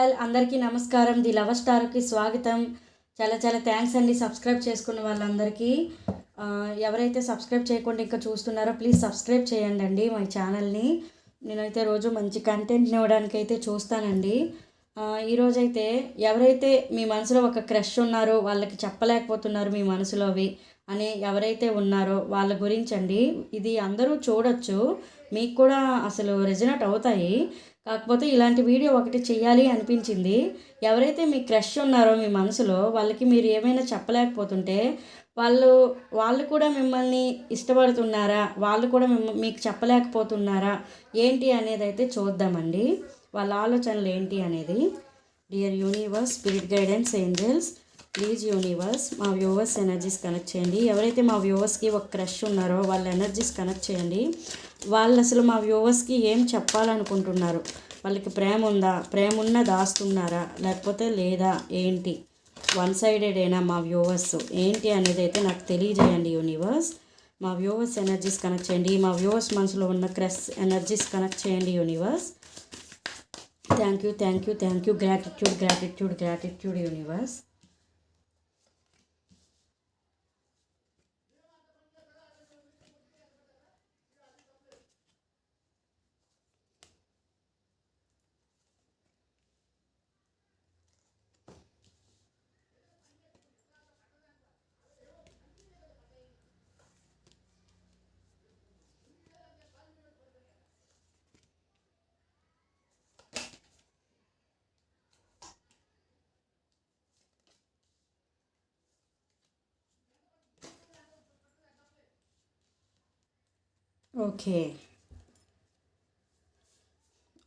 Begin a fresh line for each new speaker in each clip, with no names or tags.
All అందరికీ నమస్కారం. The love స్టార్కి స్వాగతం. చాలా చాలా థ్యాంక్స్ అండి సబ్స్క్రైబ్ చేసుకున్న వాళ్ళందరికీ. ఎవరైతే సబ్స్క్రైబ్ చేయకుండా ఇంకా చూస్తున్నారో ప్లీజ్ సబ్స్క్రైబ్ చేయండి అండి మా ఛానల్ని నేనైతే రోజు మంచి కంటెంట్ని ఇవ్వడానికి అయితే చూస్తానండి ఈరోజైతే ఎవరైతే మీ మనసులో ఒక క్రష్ ఉన్నారో వాళ్ళకి చెప్పలేకపోతున్నారు మీ మనసులో అవి అని ఎవరైతే ఉన్నారో వాళ్ళ గురించి అండి. ఇది అందరూ చూడొచ్చు. మీకు కూడా అసలు రెజనెట్ అవుతాయి. కాకపోతే ఇలాంటి వీడియో ఒకటి చేయాలి అనిపించింది. ఎవరైతే మీ క్రష్ ఉన్నారో మీ మనసులో వాళ్ళకి మీరు ఏమైనా చెప్పలేకపోతుంటే వాళ్ళు వాళ్ళు కూడా మిమ్మల్ని ఇష్టపడుతున్నారా? వాళ్ళు కూడా మిమ్మ మీకు చెప్పలేకపోతున్నారా? ఏంటి అనేది అయితే చూద్దామండి. వాళ్ళ ఆలోచనలు ఏంటి అనేది? Dear universe spirit guidance angels please universe మా వ్యూవర్స్ ఎనర్జీస్ కనెక్ట్ చేయండి. ఎవరైతే మా వ్యూవర్స్కి ఒక క్రష్ ఉన్నారో వాళ్ళ ఎనర్జీస్ కనెక్ట్ చేయండి. వాళ్ళు అసలు మా వ్యూవర్స్కి ఏం చెప్పాలనుకుంటున్నారు? వాళ్ళకి ప్రేమ ఉందా? ప్రేమ ఉన్న దాస్తున్నారా లేకపోతే లేదా? ఏంటి? వన్ సైడెడేనా మా వ్యూవర్స్? ఏంటి అనేది అయితే నాకు తెలియజేయండి యూనివర్స్. మా వ్యూవర్స్ ఎనర్జీస్ కనెక్ట్ చేయండి. మా వ్యూవర్స్ మనసులో ఉన్న క్రష్ ఎనర్జీస్ కనెక్ట్ చేయండి universe. Thank you thank you thank you. Gratitude gratitude gratitude universe. Okay.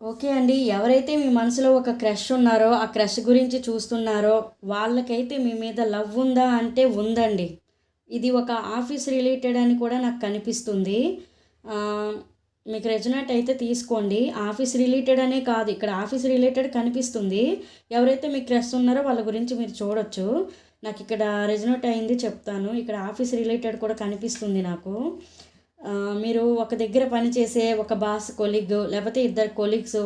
Okay అండి. ఎవరైతే మీ మనసులో ఒక క్రష్ ఉన్నారో ఆ క్రష్ గురించి చూస్తున్నారో వాళ్ళకైతే మీ మీద లవ్ ఉందా అంటే ఉందండి. ఇది ఒక ఆఫీస్ రిలేటెడ్ అని కూడా నాకు కనిపిస్తుంది. మీకు రెజనెట్ అయితే తీసుకోండి. ఆఫీస్ రిలేటెడ్ అనే కాదు ఇక్కడ ఆఫీస్ రిలేటెడ్ కనిపిస్తుంది. ఎవరైతే మీ క్రష్ ఉన్నారో వాళ్ళ గురించి మీరు చూడొచ్చు. నాకు ఇక్కడ రెజనెట్ అయింది చెప్తాను. ఇక్కడ ఆఫీస్ రిలేటెడ్ కూడా కనిపిస్తుంది నాకు. మీరు ఒక దగ్గర పనిచేసే ఒక బాస్ కొలీగ్ లేకపోతే ఇద్దరు కొలీగ్స్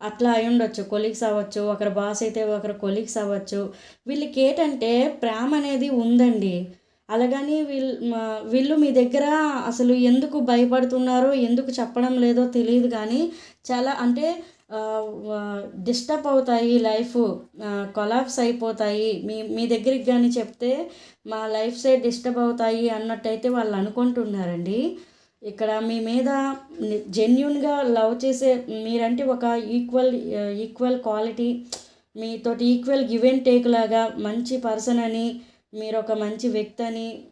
అట్లా అయి ఉండొచ్చు. కొలీగ్స్ అవ్వచ్చు ఒకరు బాస్ అయితే ఒకరు కొలీగ్స్ అవ్వచ్చు. వీళ్ళకి ఏంటంటే ప్రేమ అనేది ఉందండి. అలాగని వీళ్ళు వీళ్ళు మీ దగ్గర అసలు ఎందుకు భయపడుతున్నారో ఎందుకు చెప్పడం లేదో తెలియదు కానీ చాలా అంటే డిస్టర్బ్ అవుతాయి లైఫ్ కొలాప్స్ అయిపోతాయి. మీ మీ దగ్గరికి కానీ చెప్తే మా లైఫ్ సైడ్ డిస్టర్బ్ అవుతాయి అన్నట్టయితే వాళ్ళు అనుకుంటున్నారండి. ఇక్కడ మీ మీద జెన్యున్గా లవ్ చేసే మీరంటే ఒక ఈక్వల్ ఈక్వల్ క్వాలిటీ మీతోటి ఈక్వల్ గివ్ అండ్ టేక్ లాగా మంచి పర్సన్ అని మీరు ఒక మంచి వ్యక్తి అని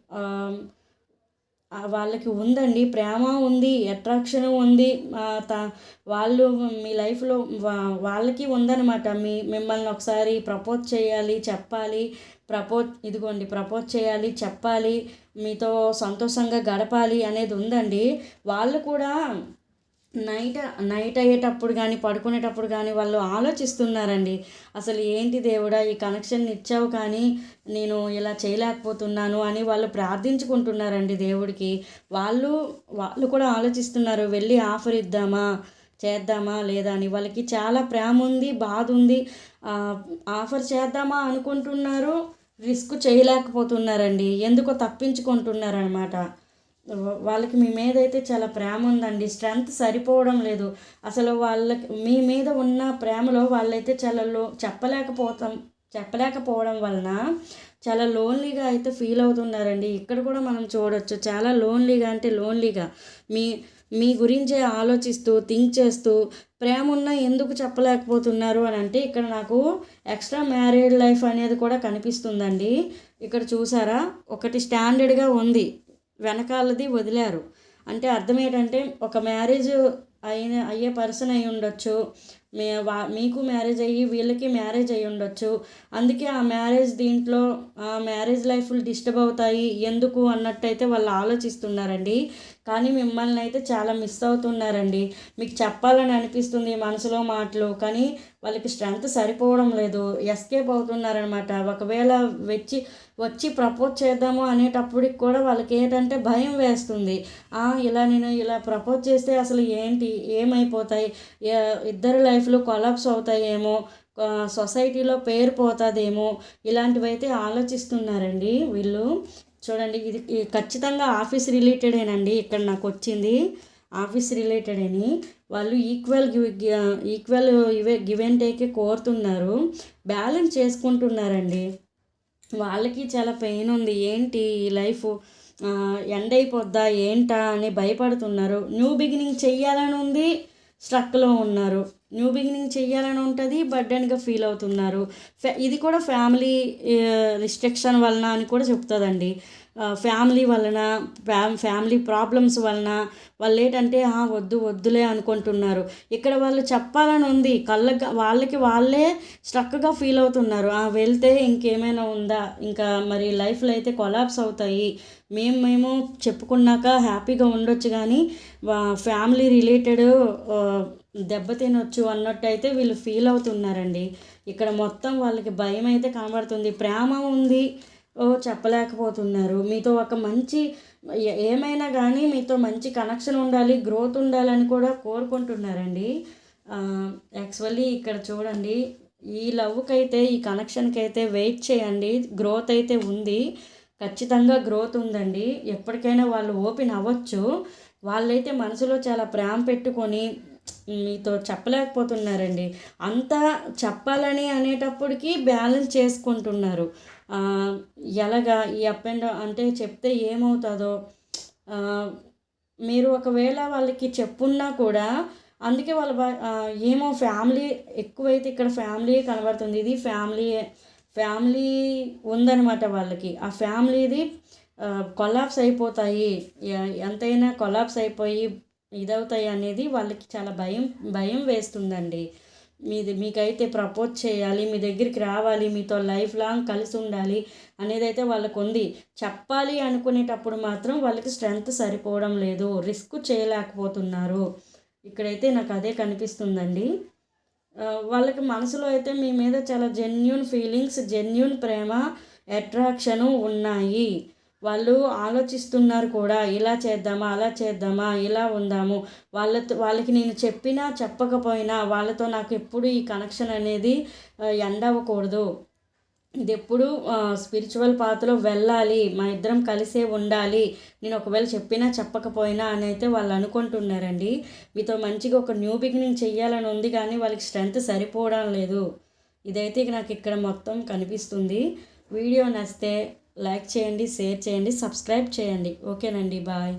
వాళ్ళకి ఉందండి. ప్రేమ ఉంది అట్రాక్షన్ ఉంది. త- వాళ్ళు మీ లైఫ్లో వా- వాళ్ళకి ఉందన్నమాట. మీ మిమ్మల్ని ఒకసారి ప్రపోజ్ చేయాలి చెప్పాలి. ప్రపోజ్ ఇదిగోండి ప్రపోజ్ చేయాలి చెప్పాలి. మీతో సంతోషంగా గడపాలి అనేది ఉందండి. వాళ్ళు కూడా నైట్ నైట్ అయ్యేటప్పుడు కానీ పడుకునేటప్పుడు కానీ వాళ్ళు ఆలోచిస్తున్నారండి. అసలు ఏంటి దేవుడా ఈ కనెక్షన్ ఇచ్చావు కానీ నేను ఇలా చేయలేకపోతున్నాను అని వాళ్ళు ప్రార్థించుకుంటున్నారండి దేవుడికి. వాళ్ళు వాళ్ళు కూడా ఆలోచిస్తున్నారు వెళ్ళి ఆఫర్ ఇద్దామా చేద్దామా లేదా అని. వాళ్ళకి చాలా ప్రేమ ఉంది బాధ ఉంది. ఆఫర్ చేద్దామా అనుకుంటున్నారు రిస్క్ చేయలేకపోతున్నారండి. ఎందుకో తప్పించుకుంటున్నారనమాట వాళ్ళకి మీ మీద అయితే చాలా ప్రేమ ఉందండి. స్ట్రెంగ్త్ సరిపోవడం లేదు. అసలు వాళ్ళకి మీ మీద ఉన్న ప్రేమలో వాళ్ళైతే చాలా లో చెప్పలేకపోతాం చెప్పలేకపోవడం వలన చాలా లోన్లీగా అయితే ఫీల్ అవుతున్నారండి. ఇక్కడ కూడా మనం చూడొచ్చు. చాలా లోన్లీగా అంటే లోన్లీగా మీ మీ గురించే ఆలోచిస్తూ థింక్ చేస్తూ ప్రేమ ఉన్నా ఎందుకు చెప్పలేకపోతున్నారు అని అంటే ఇక్కడ నాకు ఎక్స్ట్రా మ్యారీడ్ లైఫ్ అనేది కూడా కనిపిస్తుందండి. ఇక్కడ చూసారా? ఒకటి స్టాండర్డ్గా ఉంది. వెనకాలది వదిలారు. అంటే అర్థం ఏంటంటే ఒక మ్యారేజ్ అయిన అయ్యే పర్సన్ అయి ఉండొచ్చు. మీ వా మీకు మ్యారేజ్ అయ్యి వీళ్ళకి మ్యారేజ్ అయ్యి ఉండొచ్చు. అందుకే ఆ మ్యారేజ్ దీంట్లో ఆ మ్యారేజ్ లైఫ్లు డిస్టర్బ్ అవుతాయి. ఎందుకు అన్నట్టయితే వాళ్ళు ఆలోచిస్తున్నారండి. కానీ మిమ్మల్ని అయితే చాలా మిస్ అవుతున్నారండి. మీకు చెప్పాలని అనిపిస్తుంది మనసులో మాటలు కానీ వాళ్ళకి స్ట్రెంగ్త్ సరిపోవడం లేదు. ఎస్కేప్ అవుతున్నారనమాట ఒకవేళ వచ్చి వచ్చి ప్రపోజ్ చేద్దాము అనేటప్పటికి కూడా వాళ్ళకి ఏంటంటే భయం వేస్తుంది. ఇలా నేను ఇలా ప్రపోజ్ చేస్తే అసలు ఏంటి? ఏమైపోతాయి? ఇద్దరు లైఫ్లో కొలాప్స్ అవుతాయేమో? సొసైటీలో పేరు పోతుందేమో? ఇలాంటివైతే ఆలోచిస్తున్నారండి వీళ్ళు. చూడండి ఇది ఖచ్చితంగా ఆఫీస్ రిలేటెడేనండి ఇక్కడ నాకు వచ్చింది ఆఫీస్ రిలేటెడ్ అని వాళ్ళు ఈక్వల్ ఈక్వల్ ఇవే గివ్ అండ్ టేకే కోరుతున్నారు. బ్యాలెన్స్ చేసుకుంటున్నారండి. వాళ్ళకి చాలా పెయిన్ ఉంది. ఏంటి ఈ లైఫ్? ఎండ్ అయిపోద్దా? ఏంటా? అని భయపడుతున్నారు. న్యూ బిగినింగ్ చెయ్యాలని ఉంది. స్ట్రక్లో ఉన్నారు. న్యూ బిగినింగ్ చేయాలని ఉంటుంది బర్డెన్గా ఫీల్ అవుతున్నారు. ఫ్యా ఇది కూడా ఫ్యామిలీ రిస్ట్రిక్షన్ వలన అని కూడా చెప్తుందండి. ఫ్యామిలీ వలన ఫ్యామిలీ ప్రాబ్లమ్స్ వలన వాళ్ళు ఏంటంటే "ఆ, వద్దు వద్దులే అనుకుంటున్నారు. ఇక్కడ వాళ్ళు చెప్పాలని ఉంది. కళ్ళకి వాళ్ళకి వాళ్ళే స్ట్రక్గా ఫీల్ అవుతున్నారు. "ఆ, వెళ్తే ఇంకేమైనా ఉందా? ఇంకా మరి లైఫ్లో అయితే కొలాప్స్ అవుతాయి. మేము మేము చెప్పుకున్నాక హ్యాపీగా ఉండొచ్చు కానీ ఫ్యామిలీ రిలేటెడ్ దెబ్బతినొచ్చు అన్నట్టు అయితే వీళ్ళు ఫీల్ అవుతున్నారండి. ఇక్కడ మొత్తం వాళ్ళకి భయం అయితే కనబడుతుంది. ప్రేమ ఉంది. చెప్పలేకపోతున్నారు. మీతో ఒక మంచి ఏమైనా కానీ మీతో మంచి కనెక్షన్ ఉండాలి గ్రోత్ ఉండాలని కూడా కోరుకుంటున్నారండి. యాక్చువల్లీ ఇక్కడ చూడండి ఈ లవ్కి అయితే ఈ కనెక్షన్కి అయితే వెయిట్ చేయండి. గ్రోత్ అయితే ఉంది. ఖచ్చితంగా గ్రోత్ ఉందండి. ఎప్పటికైనా వాళ్ళు ఓపెన్ అవ్వచ్చు. వాళ్ళైతే మనసులో చాలా ప్రేమ పెట్టుకొని మీతో చెప్పలేకపోతున్నారండి. అంతా చెప్పాలని అనేటప్పటికీ బ్యాలెన్స్ చేసుకుంటున్నారు. ఎలాగా ఈ అప్ అండ్ అంటే చెప్తే ఏమవుతుందో మీరు ఒకవేళ వాళ్ళకి చెప్పున్నా కూడా అందుకే వాళ్ళ ఏమో ఫ్యామిలీ ఎక్కువైతే ఇక్కడ ఫ్యామిలీ కనబడుతుంది. ఇది ఫ్యామిలీ ఫ్యామిలీ ఉందన్నమాట వాళ్ళకి. ఆ ఫ్యామిలీది కొలాప్స్ అయిపోతాయి. ఎంతైనా కొలాప్స్ అయిపోయి ఇదవుతాయి అనేది వాళ్ళకి చాలా భయం భయం వేస్తుందండి. మీది మీకైతే ప్రపోజ్ చేయాలి మీ దగ్గరికి రావాలి మీతో లైఫ్ లాంగ్ కలిసి ఉండాలి అనేది అయితే వాళ్ళకు ఉంది చెప్పాలి అనుకునేటప్పుడు మాత్రం వాళ్ళకి స్ట్రెంగ్త్ సరిపోవడం లేదు రిస్క్ చేయలేకపోతున్నారు. ఇక్కడైతే నాకు అదే కనిపిస్తుందండి. వాళ్ళకి మనసులో అయితే మీ మీద చాలా జెన్యున్ ఫీలింగ్స్ జెన్యున్ ప్రేమ అట్రాక్షను ఉన్నాయి. వాళ్ళు ఆలోచిస్తున్నారు కూడా ఇలా చేద్దామా అలా చేద్దామా ఇలా ఉందాము. వాళ్ళతో వాళ్ళకి నేను చెప్పినా చెప్పకపోయినా వాళ్ళతో నాకు ఎప్పుడు ఈ కనెక్షన్ అనేది ఎండ్ అవ్వకూడదు. ఇది ఎప్పుడు స్పిరిచువల్ పాత్రలో వెళ్ళాలి మా ఇద్దరం కలిసే ఉండాలి. నేను ఒకవేళ చెప్పినా చెప్పకపోయినా అని అయితే వాళ్ళు అనుకుంటున్నారండి. మీతో మంచిగా ఒక న్యూ బిగినింగ్ చెయ్యాలని ఉంది కానీ వాళ్ళకి స్ట్రెంగ్త్ సరిపోవడం లేదు. ఇదైతే నాకు ఇక్కడ మొత్తం కనిపిస్తుంది. వీడియో నచ్చితే లైక్ చేయండి షేర్ చేయండి సబ్స్క్రైబ్ చేయండి. ఓకేనండి బాయ్.